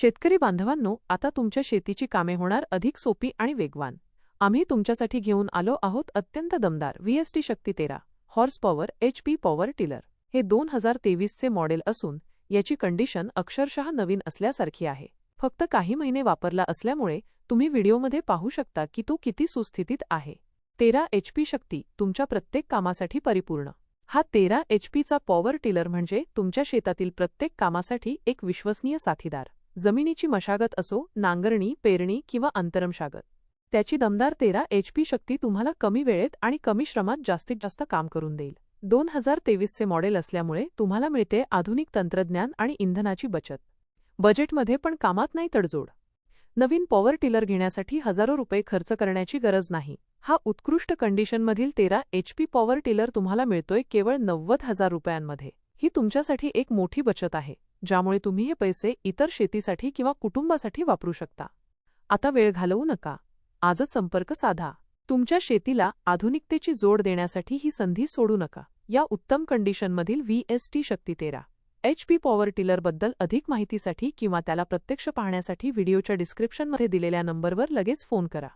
शेतकरी बांधवांनो आता तुमच्या शेतीची कामे होणार अधिक सोपी आणि वेगवान. आम्ही तुमच्यासाठी घेऊन आलो आहोत अत्यंत दमदार व्हीएसटी शक्ती तेरा horse power H P power tiller. हे दोन हजार तेवीसचे मॉडेल असून याची कंडिशन अक्षरशः नवीन असल्यासारखी आहे. फक्त काही महिने वापरला असल्यामुळे तुम्ही व्हिडिओमध्ये पाहू शकता की तो किती सुस्थितीत आहे. तेरा एच पी शक्ती तुमच्या प्रत्येक कामासाठी परिपूर्ण. हा तेरा एच पीचा पॉवर टिलर म्हणजे तुमच्या शेतातील प्रत्येक कामासाठी एक विश्वसनीय साथीदार. जमिनीची मशागत असो नांगरणी पेरणी किंवा अंतरमशागत. त्याची दमदार तेरा एच पी शक्ती तुम्हाला कमी वेळेत आणि कमी श्रमात जास्तीत जास्त काम करून देईल. दोन हजार तेवीसचे मॉडेल असल्यामुळे तुम्हाला मिळते आधुनिक तंत्रज्ञान आणि इंधनाची बचत. बजेटमध्ये पण कामात नाही तडजोड. नवीन पॉवर टिलर घेण्यासाठी हजारो रुपये खर्च करण्याची गरज नाही. हा उत्कृष्ट कंडिशनमधील तेरा एच पी पॉवर टिलर तुम्हाला मिळतोय केवळ नव्वद हजार रुपयांमध्ये. ही तुमच्यासाठी एक मोठी बचत आहे. ज्यामुळे तुम्ही हे पैसे इतर शेतीसाठी किंवा कुटुंबासाठी वापरू शकता. आता वेळ घालवू नका. आजच संपर्क साधा. तुमच्या शेतीला आधुनिकतेची जोड देण्यासाठी ही संधी सोडू नका. या उत्तम कंडिशनमधील व्ही एस टी शक्ती तेरा. एच पी पॉवर टिलरबद्दल अधिक माहितीसाठी किंवा त्याला प्रत्यक्ष पाहण्यासाठी व्हिडिओच्या डिस्क्रिप्शनमध्ये दिलेल्या नंबरवर लगेच फोन करा.